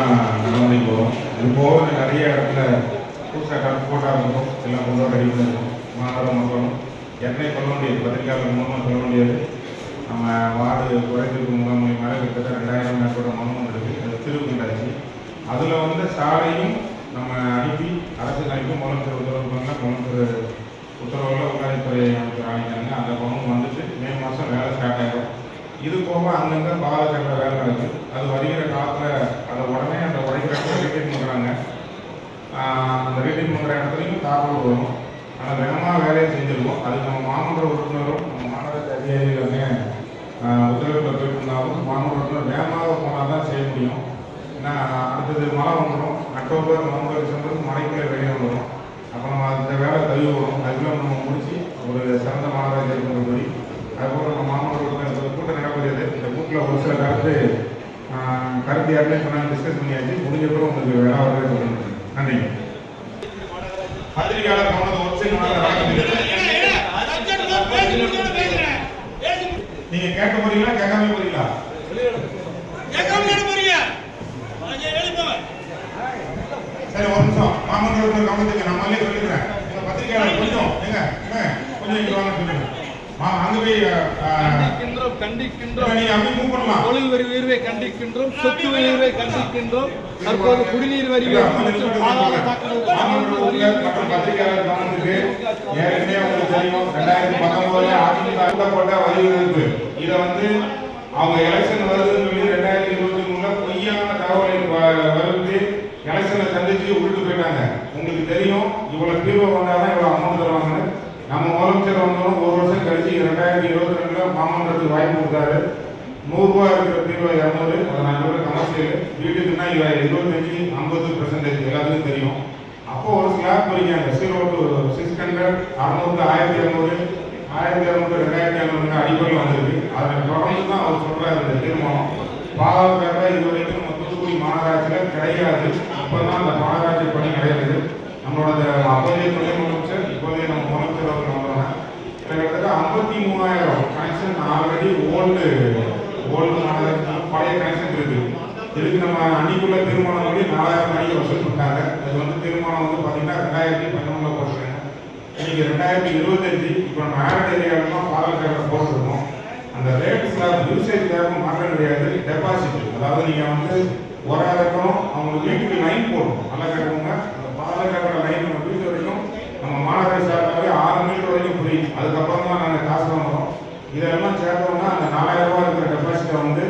தான் நடந்து போகும் இது போக நிறைய இடத்துல புதுசாக கட் போட்டால் இருக்கும். எல்லாம் கொண்டு வர ரெடி பண்ணிருக்கோம் மக்களும் என்னை சொல்ல முடியாது. பத்திரிகையாளர் மூலமாக சொல்ல முடியாது. நம்ம வார்டு குறைதீர்ப்பு முகாம் மூலியமாக கிட்டத்தட்ட ரெண்டாயிரம் மேற்கோட மனு இருக்குது அது திருவுண்டாச்சு அதில் வந்து சாலையும் நம்ம அனுப்பி அரசுக்கு அனுப்பி முதலமைச்சர் உத்தரவு பண்ணல முதலமைச்சர் உத்தரவில் உள்ளாட்சித்துறை அமைச்சர் ஆணைக்காங்க அந்த பணம் வந்துட்டு மே மாதம் வேலை ஸ்டார்ட் ஆகிடும் இது போக அங்கங்கே பாலச்சக்கர வேலை நடக்குது. அது வருகிற காலத்தில் அதை உடனே அந்த உடைக்கிற இடத்துல ரிட்டீன் பண்ணுறாங்க அந்த வரைக்கும் தாக்கல் வரும். ஆனால் வேகமாக வேலையை செஞ்சுருக்கோம். அதுக்கு நம்ம மாமன்ற உறுப்பினரும் நம்ம மாநகராட்சி அதிகாரிகளுமே உத்தரவில் போயிருந்தாலும் மாமன்ற உறுப்பினர் வேகமாக போனால் தான் செய்ய முடியும். ஏன்னா அடுத்தது மழை வந்துடும் அக்டோபர் நவம்பர் டிசம்பர் மழைக்குள்ளே வெளியே வந்துடும் அப்போ நம்ம அந்த வேலை கழிவு வரும். அதுக்குள்ள நம்ம முடித்து ஒரு சிறந்த மாநகராட்சி இருக்கிற போய் அதுபோல் நம்ம மாமன்ற உறுப்பினர் கூட்டம் நடக்கூடியது இந்த கூட்டில் ஒரு சில கருத்து கருத்து யாருமே சொன்னாங்க டிஸ்கஸ் பண்ணியாச்சு. முடிஞ்ச பிறகு உங்களுக்கு வேலை வரவே சொல்லணும் நன்றி. பத்திரிகையாளர் கவனத்தை ஒரு நீங்க கேட்க போறீங்களா கேட்காம போறீங்களா? சரி ஒரு நிமிஷம். உறுப்பினர் கவனத்துக்கு நான் மல்லிகை சொல்லிக்கிறேன். எங்க பத்திரிகையாளர் கொஞ்சம் கொஞ்சம் இங்க வாங்க சொல்லுங்க. மா அங்க போய் கண்டிக்கின்றோம் கண்டிக்கின்றோம். நீங்க அப்படி மூவ் பண்ணலாம் தொழில் வரி உயர்வை கண்டிக்கின்றோம் சொத்து உயர்வை கண்டிக்கின்றோம். தற்போது குடிநீர் வரி மற்றும் பத்திரிகையாளர் கவனத்துக்கு ஏற்கனவே உங்களுக்கு தெரியும் ரெண்டாயிரத்தி பத்தொன்பதுல அதிமுக அழுத்தப்பட்ட வரி இதை வந்து அவங்க எலெக்ஷன் வருதுன்னு சொல்லி ரெண்டாயிரத்தி இருபத்தி மூணுல பொய்யான தகவலை வருது எலெக்ஷனை சந்திச்சு விட்டுட்டு போயிட்டாங்க. உங்களுக்கு தெரியும் இவ்வளவு தீர்வு வந்தாதான் இவ்வளவு அமௌண்ட் தருவாங்கன்னு நம்ம முதலமைச்சர் வந்தோம் ஒரு வருஷம் கழிச்சு ரெண்டாயிரத்தி இருபத்தி ரெண்டுல மாமன்றத்துக்கு வாய்ப்பு கொடுத்தாரு. நூறுரூவா இருக்கிற தீர்வு இரநூறு அதை நான் சொல்ற கமர்ஷியல் வீட்டுக்குன்னா இவ இருபத்தஞ்சு ஐம்பது பெர்சன்டேஜ் எல்லாத்துக்கும் தெரியும். அப்போ ஒரு ஸ்லாப் பிரிக்காங்க சீரோட்டு சிக்ஸ் ஹண்ட்ரட் அறுநூறு ஆயிரத்தி இரநூறு ஆயிரத்தி இரநூறு ரெண்டாயிரத்தி இரநூறு அடிப்படையில் வந்திருக்கு. அதில் தொடர்ந்து தான் அவர் சொல்றாரு இந்த தீர்மானம். பாதுகாப்பாக இது வரைக்கும் நம்ம தூத்துக்குடி மாநகராட்சியில் கிடையாது. இப்போ தான் அந்த மாநகராட்சி பணி கிடையாது. நம்மளோட அப்போதைய துணை முதலமைச்சர் இப்போதைய நம்ம முதலமைச்சர் அவர்கள் கிட்டத்தட்ட ஐம்பத்தி மூணாயிரம் கனெக்ஷன் ஆல்ரெடி ஓல்டு ஓல்டு மாநகராட்சி பழைய கனெக்ஷன் இருக்கு. இதுக்கு நம்ம அன்னைக்குள்ள திருமணம் பண்ணி நாலாயிரம் மணிக்கு வசூல் பண்ணாங்க அது வந்து திருமணம் வந்து பார்த்தீங்கன்னா ரெண்டாயிரத்தி பதினொன்றில் போட்டுருங்க இன்னைக்கு ரெண்டாயிரத்தி இருபத்தஞ்சு இப்போ மேரட் ஆரட் ஏரியாவிலாம் பாலக்காரில் போட்டிருக்கோம். அந்த ரேட் ஸ்லாப் யூசேஜ் ஸ்லாப் மாற்ற கிடையாது. டெபாசிட் அதாவது நீங்கள் வந்து ஒரு இறக்கம் அவங்களுக்கு வீட்டுக்கு லைன் போடணும். நல்லா கேட்குங்க அந்த பாலக்கார லைன் மாநகர மாநகராட்சி ஆறு மீட்டர் வரைக்கும் ஃப்ரீ அதுக்கப்புறம் தான் நாங்கள் காசு வாங்குறோம். இதெல்லாம் சேர்த்தோம்னா அந்த நாலாயிரம் ரூபாய் இருக்கிற டெபாசிட்டை வந்து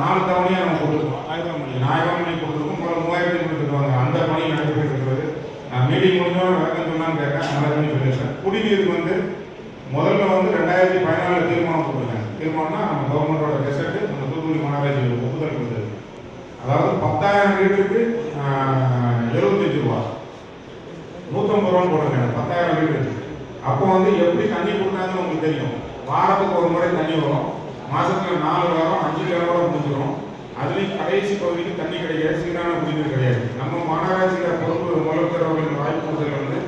நாலு தவணையாக நம்ம கொடுத்துருக்கோம் ஆயிரம் மணி ஆயிரம் மணி கொடுத்துருக்கோம் ஒரு மணி கொடுத்துருவாங்க அந்த பணி நடைபெற்று இருக்கிறது நான் மீட்டிங் முடிஞ்சோம் விளக்கம் சொன்னான்னு கேட்டேன். நல்லா பண்ணி சொல்லியிருக்கேன் குடிநீருக்கு வந்து முதல்ல வந்து ரெண்டாயிரத்தி பதினாலு தீர்மானம் போட்டிருக்காங்க தீர்மானம்னா நம்ம கவர்மெண்டோட கெசட்டு நம்ம தூத்துக்குடி மாநகராட்சி ஒப்புதல் கொடுத்தது. அதாவது பத்தாயிரம் வீட்டுக்கு எழுபத்தஞ்சு ரூபா ரூபான்னு போடுறாங்க பத்தாயிரம் வீடு அப்போ வந்து எப்படி தண்ணி கொடுத்தாங்கன்னு உங்களுக்கு தெரியும். வாரத்துக்கு ஒரு முறை தண்ணி வரும். மாசத்துல நாலு வாரம் அஞ்சு கிலோவோட முடிஞ்சிடும். அதுலேயும் கடைசி பகுதிக்கு தண்ணி கிடைக்காது சீரான குடிநீர் கிடையாது. நம்ம மாநகராட்சியில் பொறுப்பு முதல்வர்களின் வாய்ப்பு கொடுத்தது வந்து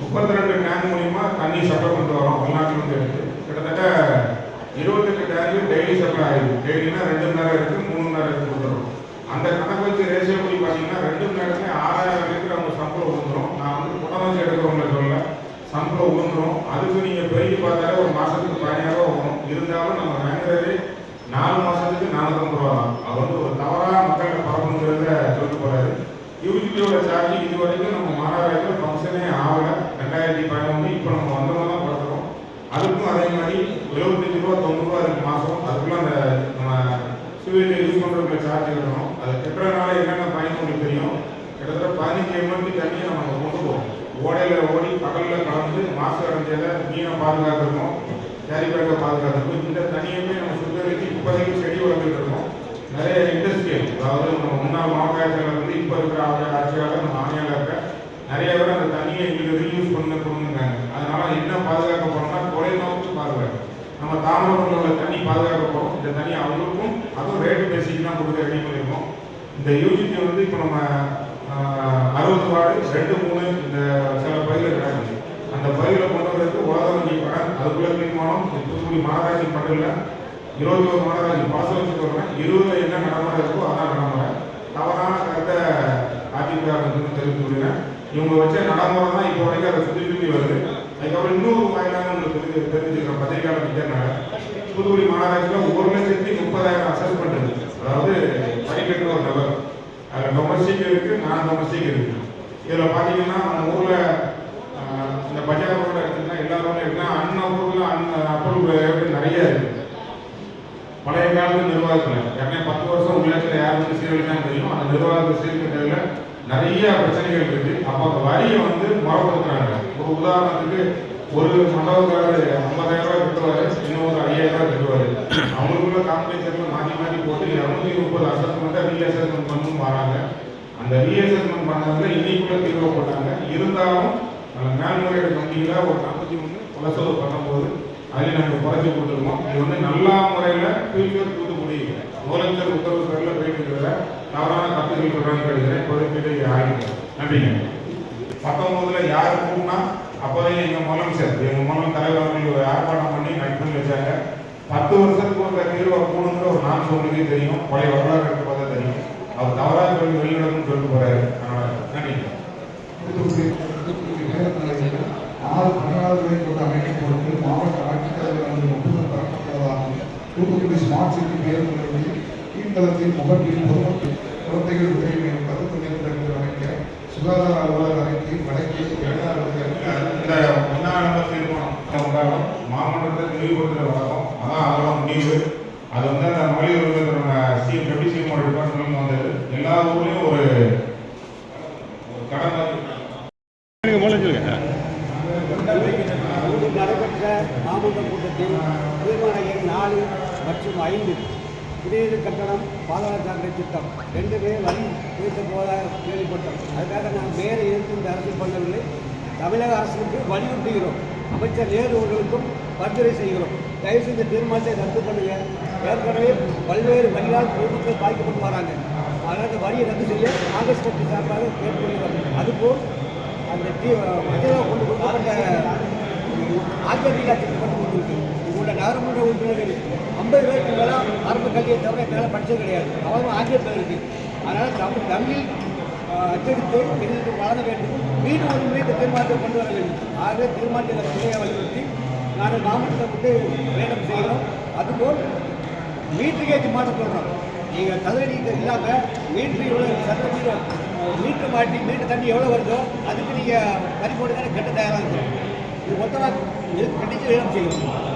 முப்பத்தி ரெண்டு டேங்க் மூலியமா தண்ணி சப்ளை கொண்டு வரோம் வெளிநாட்டுல இருந்து எடுத்து. கிட்டத்தட்ட இருபத்தெட்டு டேங்கு டெய்லி சப்ளை ஆயிருக்கு. டெய்லினா ரெண்டு மணி நேரம் இருக்கு மூணு மணி நேரம் இருக்கு கொடுத்துரும் அந்த கணக்கு வச்சு ரேஷியோ படி பார்த்தீங்கன்னா ரெண்டு மணி நேரத்துல ஆறாயிரம் லிட்டர் அவங்க சம்பளம் கொடுத்துரும் நான் வந்து எடுக்கிறவங்களை சொல்ல சம்பளம் விழுந்துரும் அதுக்கு நீங்கள் பெருகி பார்த்தாலே ஒரு மாதத்துக்கு பதினாயிரம் வரும். இருந்தாலும் நம்ம வாங்குறது நாலு மாதத்துக்கு நானூற்றம்பது ரூபா தான். அது வந்து ஒரு தவறாக மக்கள்கிட்ட பரப்புங்கிறத சொல்லிட்டு போகிறாரு யூஜிபியோட சார்ஜ் இது வரைக்கும் நம்ம மாநகராட்சியில் ஃபங்க்ஷனே ஆகலை. ரெண்டாயிரத்தி பதினொன்று இப்போ நம்ம வந்தவங்க தான் படுத்துறோம் அதுக்கும் அதே மாதிரி எழுபத்தஞ்சு ரூபா தொண்ணூறுரூவா இருக்கு மாதம் அதுக்குள்ள அந்த நம்ம சிவில் யூஸ் பண்ணுறவங்க சார்ஜ் கட்டணும் அது கட்டுறதுனால என்னென்ன பயன் உங்களுக்கு தெரியும்? கிட்டத்தட்ட பதினஞ்சு எம்எல்பி தண்ணியை நம்ம கொண்டு போவோம் ஓடையில் ஓடி பகலில் கலந்து மாசு அடைஞ்சதை மீனை பாதுகாத்துருக்கோம் கேரி பேக்கை பாதுகாத்துருக்கோம் இந்த தனியுமே நம்ம சுத்தரித்து இப்போதைக்கு செடி வளர்த்துட்டு இருக்கோம். நிறைய இண்டஸ்ட்ரியல் அதாவது நம்ம முன்னாள் மாவட்ட ஆட்சியாளர் வந்து இப்போ இருக்கிற ஆட்சி- ஆட்சியாளர் நம்ம ஆணையாளர் இருக்க நிறைய பேர் அந்த தண்ணியை எங்களுக்கு ரீயூஸ் பண்ண கொடுங்கிறாங்க அதனால என்ன பாதுகாக்க போகிறோம்னா தொலைநோக்கு பாதுகாப்பு. நம்ம தாமிரபரணியில் உள்ள தண்ணி பாதுகாக்க போகிறோம் இந்த தண்ணி அவங்களுக்கும் அதுவும் ரேட்டு பேசிக்கு தான் கொடுக்க ரெடி பண்ணியிருக்கோம் இந்த யூஜிபி வந்து இப்போ நம்ம அறுபது வார்டு ரெண்டு மூணு இந்த சில பகுதியில் கிடக்குது அந்த பயிரில் கொண்டு வரதுக்கு உலகம் நீப்பாங்க அதுக்குள்ளே தீர்மானம் தூத்துக்குடி மாநகராட்சி பண்ணல இருபத்தி ஒரு மாநகராட்சி பாசம் வச்சுக்கோங்க இருபதுல என்ன நடைமுறை இருக்கோ அதான் நடைமுறை தவறான கருத்தை அதிமுக தெரிவித்து கொள்கிறேன் இவங்க வச்ச நடைமுறை தான் இப்போ வரைக்கும் அதை சுற்றி சுற்றி வருது. அதுக்கப்புறம் இன்னொரு வாயிலாக உங்களுக்கு தெரிஞ்சுக்கிறோம் பத்திரிகையாளர் விஜயநாதன் தூத்துக்குடி மாநகராட்சியில் ஒரு லட்சத்தி முப்பதாயிரம் அசஸ்மெண்ட் இருக்குது அதில் இருக்கு நான் டொமஸ்டிக் இருக்கு இதில் பார்த்தீங்கன்னா நம்ம ஊரில் இந்த பஜார் ரோட இருக்குதுன்னா எல்லா ரோடும் எடுத்தா அண்ணன் ஊரில் அண்ணன் அப்ரூவ் நிறைய இருக்கு. பழைய காலத்து நிர்வாகத்தில். ஏற்கனவே பத்து வருஷம் உள்ளத்தில் யார் வந்து தெரியும். அந்த நிர்வாகத்தை சீர்கிட்டதில் நிறைய பிரச்சனைகள் இருக்கு. அப்போ அந்த வரியை வந்து முறைப்படுத்துறாங்க. ஒரு உதாரணத்துக்கு ஒரு மண்டபக்காரர் ஐம்பதாயிரம் ரூபாய் கட்டுவார் இன்னொரு ஐயாயிரம் ரூபாய் கட்டுவாரு. அவங்களுக்குள்ள காம்படிஷன்ல மாற்றி மாற்றி போட்டு இரநூத்தி முப்பது அசஸ்மெண்ட்டை ரீஅசஸ்மெண்ட் பண்ணணும் வராங்க அந்த ரீஅசஸ்மெண்ட் பண்ணதுல இன்னைக்குள்ள தீர்வு போட்டாங்க. இருந்தாலும் அந்த மேல்முறையீடு கமிட்டியில் ஒரு நாற்பத்தி மூணு கொலசோது பண்ணும்போது அதில் நாங்கள் குறைச்சி கொடுத்துருக்கோம். இது வந்து நல்லா முறையில் ஃபியூச்சர் தூத்துக்குடி முதலமைச்சர் உத்தரவு பேரில் போயிட்டு இருக்கிறத தவறான கருத்துக்கள் சொல்கிறாங்க கிடைக்கிறேன் இப்போதைக்கு ஆகிட்டு நன்றிங்க பத்தொம்போதுல யார் கூப்பிட்டா அப்போதே எங்கள் முதலமைச்சர் எங்கள் மூலம் தலைவர் அவர்கள் ஒரு ஆர்ப்பாட்டம் பண்ணி நட்பு வச்சாங்க. பத்து வருஷத்துக்கு ஒரு தீர்வை கூடுங்கிற ஒரு நான் சொல்லுறதே தெரியும். பழைய வரலாறு பார்த்தா தெரியும். அவர் தவறாக சொல்லி வெளியிடணும்னு சொல்ல போறாரு அதனால தூத்துக்குடி தூத்துக்குடி ஆறு கொண்ட பொறுத்து மாவட்ட ஆட்சித்தலைவர் அவர்கள் ஒப்புதல் பெறப்பட்டதாகவும் தூத்துக்குடி ஸ்மார்ட் சிட்டி பேருந்துகளில் கீழ்த்தளத்தில் முகப்பில் பொதுமக்கள் குழந்தைகள் உதவிகள் கருத்து நிறுவனங்கள் அமைக்க சுகாதார அலுவலர் அறிக்கை வடக்கே இரண்டாவது இந்த தீர்மானம் உண்டாகும் வழக்கம் அதான் அதெல்லாம் முடிவு அது வந்து அந்த மொழியில் நம்ம டெப்டி சிஎம் டிபார்ட்மெண்ட் வந்தது எல்லா ஊர்லேயும் ஒரு ஒரு கடமை இன்று நடைபெற்ற மாமன்ற கூட்டத்தில் தீர்மான எண் நாலு மற்றும் ஐந்து குடிநீர் கட்டணம் பாதாள சாக்கடை திட்டம். பேர் வரி குறித்த போதாக கேள்விப்பட்டோம். அதுக்காக நாங்கள் வேறு எதிர்த்து இந்த அரசு பண்ணவில்லை. தமிழக அரசுக்கு வலியுறுத்துகிறோம். அமைச்சர் நேரு அவர்களுக்கும் பரிந்துரை செய்கிறோம். தயவு செய்து தீர்மானத்தை ரத்து பண்ணுங்க. ஏற்கனவே பல்வேறு வரியால் பொதுமக்கள் பாதிக்கப்பட்டு வராங்க. அதனால் அந்த வரியை ரத்து செய்ய காங்கிரஸ் கட்சி சார்பாக கேட்டுக்கொள்கிறோம். அதுபோல் அந்த தீ மத்தியில் கொண்டு கொடுக்கப்பட்ட ஆக்கிரமிக்கா திட்டப்பட்டு கொண்டிருக்கு உங்களோட நகரமன்ற உறுப்பினர்கள் ஐம்பது பேருக்கு மேலே ஆரம்ப கல்வியை தவிர மேலே படித்தது கிடையாது. அவங்க ஆங்கிலம் இருக்கு அதனால் தமிழ் தமிழில் அச்சடித்து எங்களுக்கு வழங்க வேண்டும். மீண்டும் ஒரு முறை இந்த தீர்மானத்தை கொண்டு வர வேண்டும். ஆகவே தீர்மானத்தை துணையை வலியுறுத்தி நாங்கள் மாவட்டத்தை வந்து வேடம் செய்கிறோம். அதுபோல் மீட்டர் கேஜ் மாற்ற சொல்கிறோம் நீங்கள் கதிரை இல்லாமல் மீட்டர் எவ்வளோ சட்ட மீட்டர் மீட்டர் மாட்டி மீட்டர் தண்ணி எவ்வளோ வருதோ அதுக்கு நீங்கள் வரி போட்டு தானே கட்ட தயாராக இருக்கும் இது மொத்தமாக இதுக்கு கண்டிச்சு வேணும் செய்யணும்?